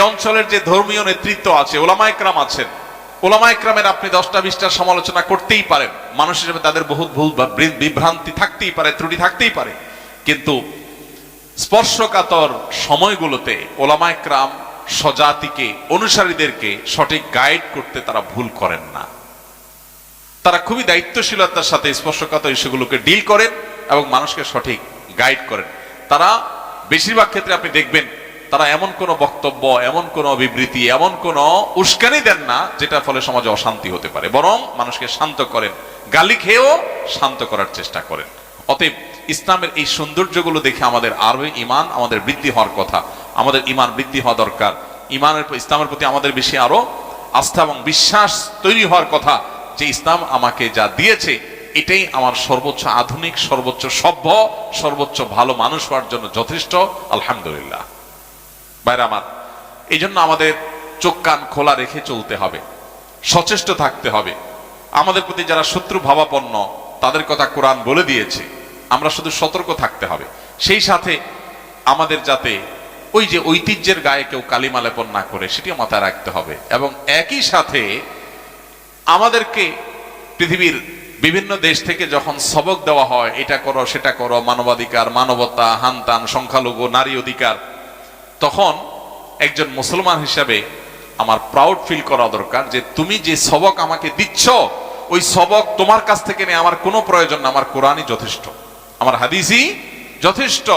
এই অঞ্চলের যে ধর্মীয় নেতৃত্ব আছে ওলামা একরাম আছেন। ওলামা একরামের আপনি দশটা, বিশটা সমালোচনা করতেই পারেন। মানুষ হিসেবে তাদের বহুত ভুল বিভ্রান্তি থাকতেই পারে, ত্রুটি থাকতেই পারে। কিন্তু স্পর্শকাতর সময়গুলোতে ওলামা একরাম স্বজাতিকে, অনুসারীদেরকে সঠিক গাইড করতে তারা ভুল করেন না। তারা খুবই দায়িত্বশীলতার সাথে স্পর্শকাতর ইস্যুগুলোকে ডিল করেন এবং মানুষকে সঠিক গাইড করেন। তারা বেশিরভাগ ক্ষেত্রে আপনি দেখবেন তারা এমন কোনো বক্তব্য, এমন কোনো বিবৃতি, এমন কোনো উস্কানি দেন না যেটা ফলে সমাজে অশান্তি হতে পারে। বরং মানুষকে শান্ত করেন, গালি খেয়েও শান্ত করার চেষ্টা করেন। অতএব ইসলামের এই সৌন্দর্যগুলো দেখে আমাদের আরও ইমান আমাদের বৃদ্ধি হওয়ার কথা, আমাদের ইমান বৃদ্ধি হওয়া দরকার। ইমানের ইসলামের প্রতি আমাদের বেশি আরও আস্থা এবং বিশ্বাস তৈরি হওয়ার কথা, যে ইসলাম আমাকে যা দিয়েছে, এটাই আমার সর্বোচ্চ আধুনিক, সর্বোচ্চ সভ্য, সর্বোচ্চ ভালো মানুষ হওয়ার জন্য যথেষ্ট। আলহামদুলিল্লাহ। বাইরে আমার এই জন্য আমাদের চোখ কান খোলা রেখে চলতে হবে, সচেষ্ট থাকতে হবে। আমাদের প্রতি যারা শত্রু ভাবাপন্ন, তাদের কথা কোরআন বলে দিয়েছে, আমরা শুধু সতর্ক থাকতে হবে। সেই সাথে আমাদের যাতে ওই যে ঐতিহ্যের গায়ে কেউ কালিমা লেপন না করে, সেটিও মাথায় রাখতে হবে। এবং একই সাথে আমাদেরকে পৃথিবীর বিভিন্ন দেশ থেকে যখন সবক দেওয়া হয়, এটা করো, সেটা করো, মানবাধিকার, মানবতা, হানতান, সংখ্যালঘু, নারী অধিকার তখন একজন মুসলমান হিসাবে আমার প্রাউড ফিল করা দরকার যে তুমি যে সবক আমাকে দিচ্ছ, ওই সবক তোমার কাছ থেকে নিয়ে আমার কোনো প্রয়োজন না, আমার কোরআনই যথেষ্ট, আমার হাদিসই যথেষ্ট,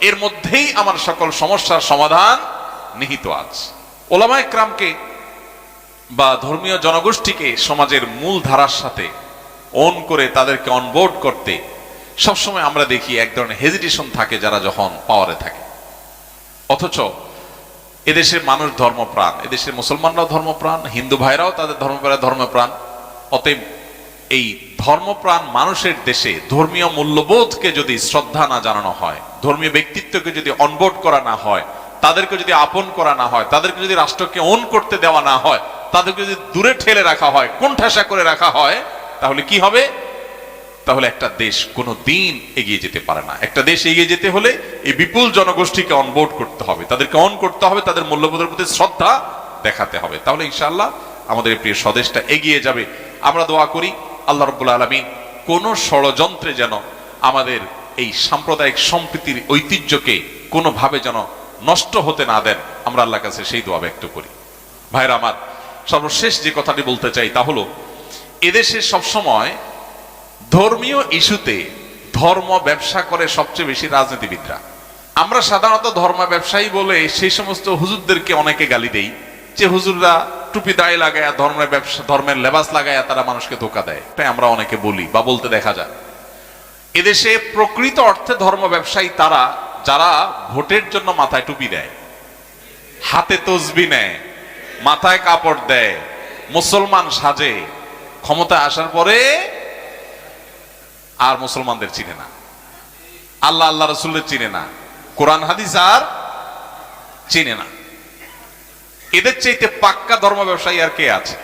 এর মধ্যেই আমার সকল সমস্যার সমাধান নিহিত আছে। ওলামা একরামকে বা ধর্মীয় জনগোষ্ঠীকে সমাজের মূল ধারার সাথে অন করে তাদেরকে অনবোর্ড করতে সবসময় আমরা দেখি এক ধরনের হেজিটেশন থাকে যারা যখন পাওয়ারে থাকে। অথচ এদেশের মানুষ ধর্মপ্রাণ, এদেশের মুসলমানরাও ধর্মপ্রাণ, হিন্দু ভাইরাও তাদের ধর্মপ্রাণ ধর্মপ্রাণ। অতএব এই ধর্মপ্রাণ মানুষের দেশে ধর্মীয় মূল্যবোধকে যদি শ্রদ্ধা না জানানো হয়, ধর্মীয় ব্যক্তিত্বকে যদি অনবোর্ড করা না হয়, তাদেরকে যদি আপন করা না হয়, তাদেরকে যদি রাষ্ট্রকে অন করতে দেওয়া না হয়, তাদেরকে যদি দূরে ঠেলে রাখা হয় কোন ঠাসা করে রাখা হয়, তাহলে কি হবে? তাহলে একটা দেশ কোনো দিন এগিয়ে যেতে পারে না। একটা দেশ এগিয়ে যেতে হলে এই বিপুল জনগোষ্ঠীকে অনবোর্ড করতে হবে। তাদেরকে অন করতে হবে, তাদের মূল্যবোধের প্রতি শ্রদ্ধা দেখাতে হবে। তাহলে ইনশাআল্লাহ আমাদের প্রিয় স্বদেশটা এগিয়ে যাবে। আমরা দোয়া করি, আল্লাহ রব্বুল আলমিন কোন ষড়যন্ত্রে যেন আমাদের এই সাম্প্রদায়িক সম্প্রীতির ঐতিহ্যকে কোনোভাবে যেন নষ্ট হতে না দেন, আমরা আল্লাহ কাছে সেই দোয়া ব্যক্ত করি। ভাইরা আমার, সর্বশেষ যে কথাটি বলতে চাই তা হলো, এদেশে সবসময় ধর্মীয় ইস্যুতে ধর্ম ব্যবসা করে সবচেয়ে বেশি রাজনীতিবিদরা। আমরা সাধারণত ধর্ম ব্যবসায়ী বলে সেই সমস্ত হুজুরদেরকে অনেকে গালি দেই, যে হুজুররা টুপি দায় লাগায় ধর্মের ব্যবসা, ধর্মের লেবাস লাগায় তারা মানুষকে ধোকা দেয়। তাই আমরা অনেকে বলি বা বলতে দেখা যায়। এদেশে প্রকৃত অর্থে ধর্ম ব্যবসায়ী তারা, যারা ভোটের জন্য মাথায় টুপি দেয়, হাতে তসবি নেয়, মাথায় কাপড় দেয়, মুসলমান সাজে ক্ষমতা আসার পরে আর মুসলমানদের চিনে না। আল্লাহ আল্লাহ রসুলের চিনে না। কোরআন, হাদিস আর চিনে না। এদের চাইতে পাক্কা ধর্ম ব্যবসায়ী আর কে আছে?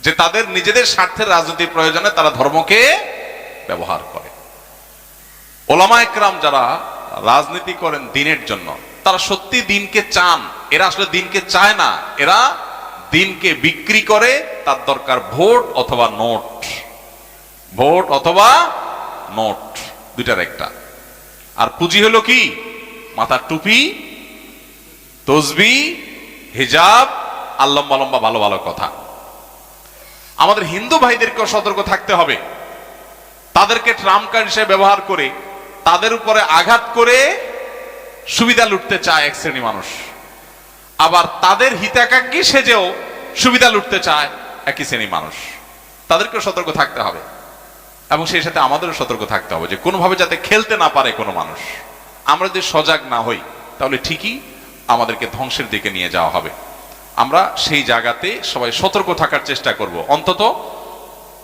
যে তাদের নিজেদের স্বার্থের রাজনৈতিক প্রয়োজনে তারা ধর্মকে ব্যবহার করে। ওলামা একরাম যারা রাজনীতি করেন দিনের জন্য, তারা সত্যি দিনকে চান। এরা আসলে দিনকে চায় না। এরা দিনকে বিক্রি করে তার দরকার ভোট অথবা নোট। ভোট অথবা নোট, দুইটার একটা। আর পুঁজি হলো কি? মাথার টুপি, তসবি, হিজাব, আর লম্বা লম্বা ভালো ভালো কথা। আমাদের হিন্দু ভাইদেরকেও সতর্ক থাকতে হবে। তাদেরকে ট্রাম্প কার্ড হিসেবে ব্যবহার করে, তাদের উপরে আঘাত করে সুবিধা লুটতে চায় এক শ্রেণি মানুষ। আবার তাদের হিতাকাঙ্ক্ষী সেজেও সুবিধা লুটতে চায় একই শ্রেণি মানুষ। তাদেরকেও সতর্ক থাকতে হবে। এবং সেই সাথে আমাদেরও সতর্ক থাকতে হবে যে কোনোভাবে যাতে খেলতে না পারে কোনো মানুষ। আমরা যদি সজাগ না হই, তাহলে ঠিকই আমাদেরকে ধ্বংসের দিকে নিয়ে যাওয়া হবে। আমরা সেই জায়গাতে সবাই সতর্ক থাকার চেষ্টা করব। অন্তত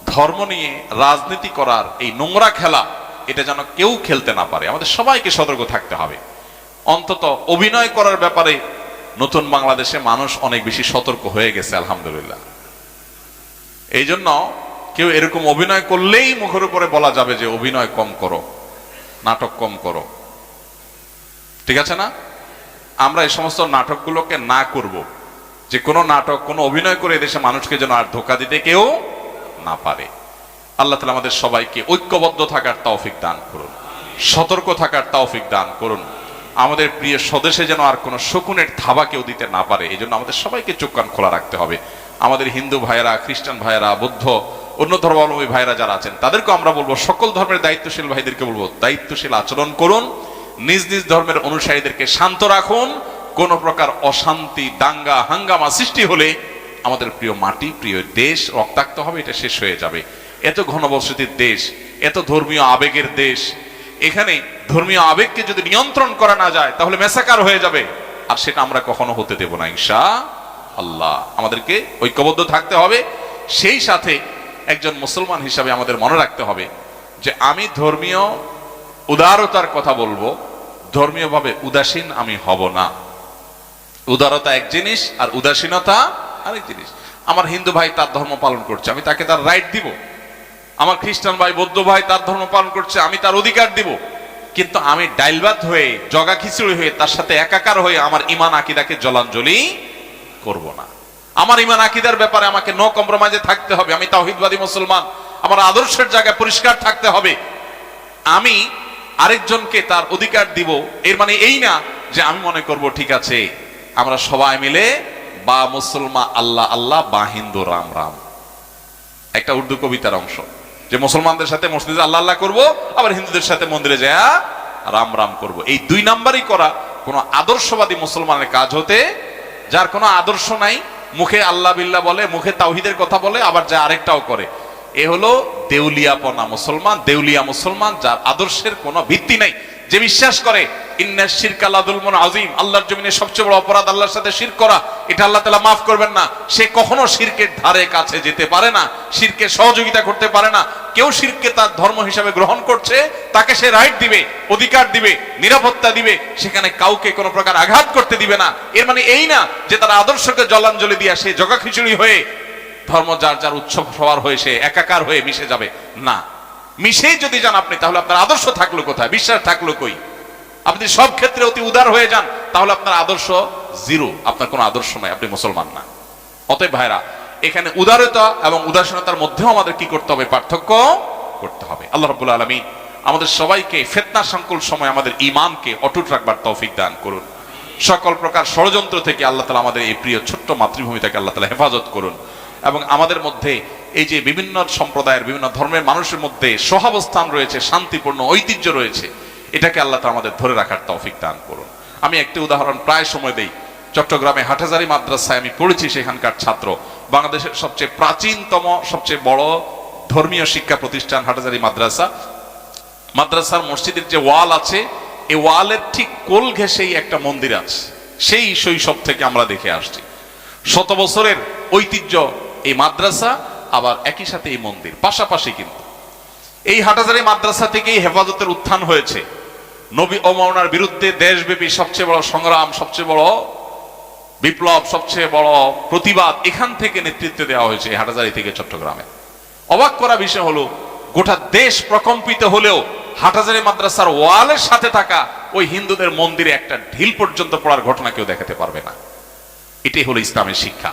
ধর্ম নিয়ে রাজনীতি করার এই নোংরা খেলা, এটা যেন কেউ খেলতে না পারে। আমাদের সবাইকে সতর্ক থাকতে হবে। অন্তত অভিনয় করার ব্যাপারে নতুন বাংলাদেশে মানুষ অনেক বেশি সতর্ক হয়ে গেছে, আলহামদুলিল্লাহ। এই জন্য কেউ এরকম অভিনয় করলেই মুখের উপরে বলা যাবে যে অভিনয় কম করো, নাটক কম করো। ঠিক আছে না? আমরা এই সমস্ত নাটকগুলোকে না করব। যে কোনো নাটক, কোনো অভিনয় করে এদেশে মানুষকে যেন আর ধোকা দিতে কেউ না পারে। আল্লাহ তালা আমাদের সবাইকে ঐক্যবদ্ধ থাকার তৌফিক দান করুন, সতর্ক থাকার তৌফিক দান করুন। আমাদের প্রিয় স্বদেশে যেন আর কোনো শকুনের থাবা কেউ দিতে না পারে এই জন্য আমাদের সবাইকে চোখ কান খোলা রাখতে হবে। আমাদের হিন্দু ভাইয়েরা, খ্রিস্টান ভাইয়েরা, বৌদ্ধ অন্য ধর্মাবলম্বী ভাইরা যারা আছেন তাদেরকে আমরা বলব সকল ধর্মের দায়িত্বশীল ভাইদেরকে বলব, দায়িত্বশীল আচরণ করুন, নিজ নিজ ধর্মের অনুসারীদেরকে শান্ত রাখুন, কোন প্রকার অশান্তি, দাঙ্গা, হাঙ্গামা সৃষ্টি হলে আমাদের প্রিয় মাটি, প্রিয় দেশ রক্তাক্ত হবে, এটা শেষ হয়ে যাবে। এত ঘনবসতির দেশ, এত ধর্মীয় আবেগের দেশ, এখানে ধর্মীয় আবেগকে যদি নিয়ন্ত্রণ করা না যায়, তাহলে মেসাকার হয়ে যাবে। আর সেটা আমরা কখনো হতে দেব না, ইনশা আল্লাহ। আমাদেরকে ঐক্যবদ্ধ থাকতে হবে। সেই সাথে একজন মুসলমান হিসাবে আমাদের মনে রাখতে হবে যে আমি ধর্মীয় উদারতার কথা বলব, ধর্মীয়ভাবে উদাসীন আমি হব না। উদারতা এক জিনিস আর উদাসীনতা আরেক জিনিস। আমার হিন্দু ভাই তার ধর্ম পালন করছে, আমি তাকে তার রাইট দিব। আমার খ্রিস্টান ভাই, বৌদ্ধ ভাই তার ধর্ম পালন করছে, আমি তার অধিকার দিব। কিন্তু আমি ডাইলবাত হয়ে জগা খিচুড়ি হয়ে, তার সাথে একাকার হয়ে আমার ইমান আকিদাকে জলাঞ্জলি করব না। আমার ইমান আকিদার ব্যাপারে আমাকে নো কম্প্রোমাইজে থাকতে হবে। আমি তাওহিদবাদী মুসলমান। আমার আদর্শের জায়গায় পরিষ্কার থাকতে হবে। আমি আরেকজনকে তার অধিকার দিব। এর মানে এই না যে আমি মনে করব, ঠিক আছে, আমরা সবাই মিলে বা মুসলমান আল্লাহ আল্লাহ বা হিন্দু রাম রাম। একটা উর্দু কবিতার অংশ। যে মুসলমানদের সাথে মসজিদে আল্লাহ আল্লাহ করব, আবার হিন্দুদের সাথে মন্দিরে যায় রাম রাম করব। এই দুই নাম্বারই করা কোনো আদর্শবাদী মুসলমানের কাজ হতে, যার কোনো আদর্শ নাই মুখে আল্লাহ বিল্লাহ বলে, মুখে তাওহিদের কথা বলে, আবার যা আরেকটাও করে। এ হলো দেউলিয়াপনা মুসলমান, দেউলিয়া মুসলমান যার আদর্শের কোনো ভিত্তি নাই। যে বিশ্বাস করে, ইন্না আল্লাহুল আজিম আল্লাহর জমিনে সবচেয়ে বড় অপরাধ আল্লাহর সাথে শির করা। এটা আল্লাহ তাআলা মাফ করবেন না। সে কখনো শিরকের ধারে কাছে যেতে পারে না শিরকে সহযোগিতা করতে পারে না। কেউ শিরকে তার ধর্ম হিসাবে গ্রহণ করছে, তাকে সে রাইট দিবে, অধিকার দিবে, নিরাপত্তা দিবে, সেখানে কাউকে কোনো প্রকার আঘাত করতে দিবে না। এর মানে এই না যে তার আদর্শকে জলাঞ্জলি দিয়া সে জগা খিচুড়ি হয়ে ধর্ম যার যার উৎসব সবার হয়ে সে একাকার হয়ে মিশে যাবে। না। মিশেই যদি যান আপনি, তাহলে আপনার আদর্শ থাকল কোথায়? বিশ্বাস থাকল কই? আপনি সব ক্ষেত্রে অতি উদার হয়ে যান, তাহলে আপনার আদর্শ জিরো। আপনার কোনো আদর্শ নাই, আপনি মুসলমান না। অতএব ভাইরা, এখানে উদারতা এবং উদাসীনতার মধ্যেও আমাদের কি করতে হবে? পার্থক্য করতে হবে। আল্লাহ রাব্বুল আলামিন আমাদের সবাইকে ফেতনা সংকুল সময় আমাদের ইমানকে অটুট রাখবার তৌফিক দান করুন। সকল প্রকার ষড়যন্ত্র থেকে আল্লাহ তালা আমাদের এই প্রিয় ছোট্ট মাতৃভূমি থেকে আল্লাহ তালা হেফাজত করুন। এবং আমাদের মধ্যে এই যে বিভিন্ন সম্প্রদায়ের, বিভিন্ন ধর্মের মানুষের মধ্যে সহাবস্থান রয়েছে, শান্তিপূর্ণ ঐতিহ্য রয়েছে, এটাকে আল্লাহ তালা আমাদের ধরে রাখার তৌফিক দান করুন। আমি একটি উদাহরণ প্রায় সময় দেই। চট্টগ্রামে হাটাজারি মাদ্রাসায় আমি পড়েছি সেখানকার ছাত্র। বাংলাদেশের সবচেয়ে প্রাচীনতম, সবচেয়ে বড় ধর্মীয় শিক্ষা প্রতিষ্ঠান হাটাজারি মাদ্রাসা। মাদ্রাসার মসজিদের যে ওয়াল আছে এই ওয়ালের ঠিক কোল ঘেসেই একটা মন্দির আছে। সেই শৈশব থেকে আমরা দেখে আসছি। শত বছরের ঐতিহ্য এই মাদ্রাসা, আবার একই সাথে এই মন্দির। পাশাপাশি কিন্তু এই হাটাজারি মাদ্রাসা থেকেই হেফাজতের উত্থান হয়েছে। নবী ওমরার বিরুদ্ধে দেশব্যাপী সবচেয়ে বড় সংগ্রাম, সবচেয়ে বড় বিপ্লব, সবচেয়ে বড় প্রতিবাদ এখান থেকে নেতৃত্ব দেওয়া হয়েছে হাটাজারি থেকে চট্টগ্রামে। অবাক করা বিষয় হলো, গোটা দেশ প্রকম্পিত হলেও হাটাজারি মাদ্রাসার ওয়ালের সাথে থাকা ওই হিন্দুদের মন্দিরে একটা ঢিল পর্যন্ত পড়ার ঘটনা কেউ দেখাতে পারবে না। এটাই হলো ইসলামের শিক্ষা।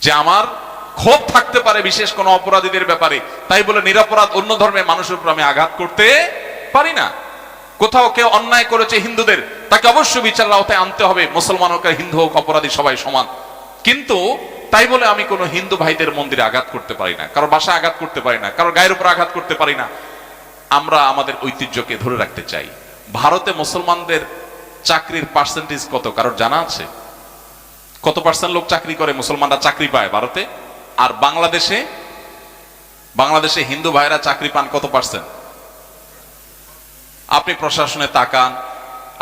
যে আমার ক্ষোভ থাকতে পারে বিশেষ কোনো অপরাধীদের ব্যাপারে। তাই বলে নিরাপরাধ অন্য ধর্মের মানুষের উপর আমি আঘাত করতে পারি না। কোথাও কেউ অন্যায় করেছে হিন্দুদের, তাকে অবশ্যই বিচার আওতায় আনতে হবে। মুসলমান হোক হিন্দু হোক, অপরাধী সবাই সমান। কিন্তু তাই বলে আমি কোনো হিন্দু ভাইদের মন্দিরে আঘাত করতে পারি না। কারও বাসা আঘাত করতে পারি না। কারও গায়ের উপর আঘাত করতে পারি না। আমরা আমাদের ঐতিহ্যকে ধরে রাখতে চাই। ভারতে মুসলমানদের চাকরির পার্সেন্টেজ কত? কারোর জানা আছে? কত পার্সেন্ট লোক চাকরি করে? মুসলমানরা চাকরি পায় ভারতে। আর বাংলাদেশে বাংলাদেশে হিন্দু ভাইরা চাকরি পান কত পার্সেন্ট আপনি প্রশাসনে তাকান,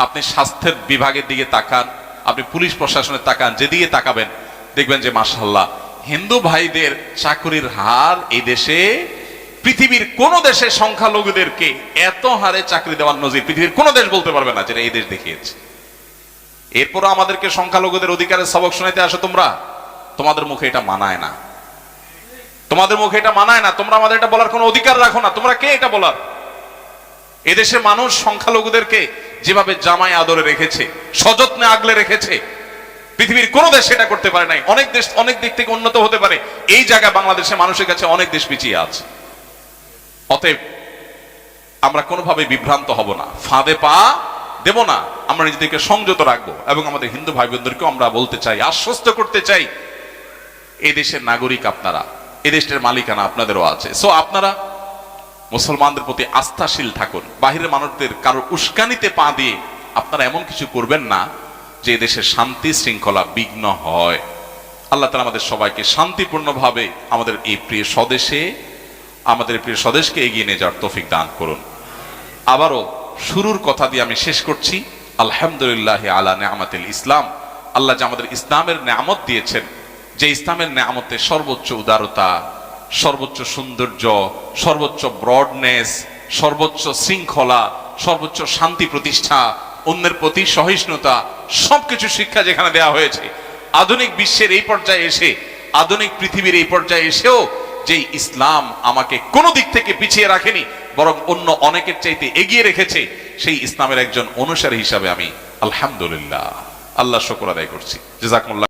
আপনি স্বাস্থ্যের বিভাগের দিকে তাকান, আপনি পুলিশ প্রশাসনে তাকান যেদিকে তাকাবেন, দেখবেন যে মাসাল্লাহ হিন্দু ভাইদের চাকরির হার এই দেশে, পৃথিবীর কোন দেশে সংখ্যালঘুদেরকে এত হারে চাকরি দেওয়ার নজির, পৃথিবীর কোন দেশ বলতে পারবে না যেটা এই দেশ দেখিয়েছে। এরপরও আমাদেরকে সংখ্যালঘুদের অধিকারের সবক শোনাইতে আসো তোমরা। তোমাদের মুখে এটা মানায় না। তোমাদের মুখে এটা মানায় না। তোমরা আমাদের এটা বলার কোনো অধিকার রাখো না। তোমরা কে এটা বলার? এদেশে মানুষ সংখ্যালঘুদেরকে যেভাবে জামাই আদরে রেখেছে, সযত্নে আগলে রেখেছে, পৃথিবীর কোন দেশ সেটা করতে পারে নাই। অনেক দেশ, অনেক দিক থেকে উন্নত হতে পারে। এই জায়গায় বাংলাদেশে মানুষের কাছে অনেক দেশ পিছিয়ে আছে। অতএব আমরা কোনোভাবে বিভ্রান্ত হব না। ফাঁদে পা দেব না, আমরা নিজেদেরকে সংযত রাখব এবং আমাদের হিন্দু ভাই বোনদেরকেও আমরা বলতে চাই, আশ্বস্ত করতে চাই এই দেশের নাগরিক আপনারা এই দেশের মালিকানা আপনাদেরও আছে। সো আপনারা মুসলমানদের প্রতি আস্থাশীল থাকুন, বাহিরের মানুষদের কারোর উস্কানিতে পা দিয়ে আপনারা এমন কিছু করবেন না যে দেশের শান্তি শৃঙ্খলা বিঘ্ন হয়। আল্লাহ তালা আমাদের সবাইকে শান্তিপূর্ণভাবে আমাদের এই প্রিয় স্বদেশে, আমাদের প্রিয় স্বদেশকে এগিয়ে নিয়ে যাওয়ার তৌফিক দান করুন। আবারও শুরুর কথা দিয়ে আমি শেষ করছি। আলহামদুলিল্লাহ আলা নেয়ামাতিল ইসলাম। আল্লাহ যে আমাদের ইসলামের নেয়ামত দিয়েছেন, যে ইসলামের নেয়ামতে সর্বোচ্চ উদারতা, সর্বোচ্চ সৌন্দর্য, সর্বোচ্চ ব্রডনেস সর্বোচ্চ শৃঙ্খলা, সর্বোচ্চ শান্তি প্রতিষ্ঠা, অন্যের প্রতি সহিষ্ণুতা, সবকিছু শিক্ষা যেখানে দেওয়া হয়েছে। আধুনিক বিশ্বের এই পর্যায়ে এসে, আধুনিক পৃথিবীর এই পর্যায়ে এসেও যে ইসলাম আমাকে কোনো দিক থেকে পিছিয়ে রাখেনি বরং অন্য অনেকের চাইতে এগিয়ে রেখেছে, সেই ইসলামের একজন অনুসারী হিসাবে আমি, আলহামদুলিল্লাহ। আল্লাহ শকর আদায় করছি। জেজাকমুল্লাহ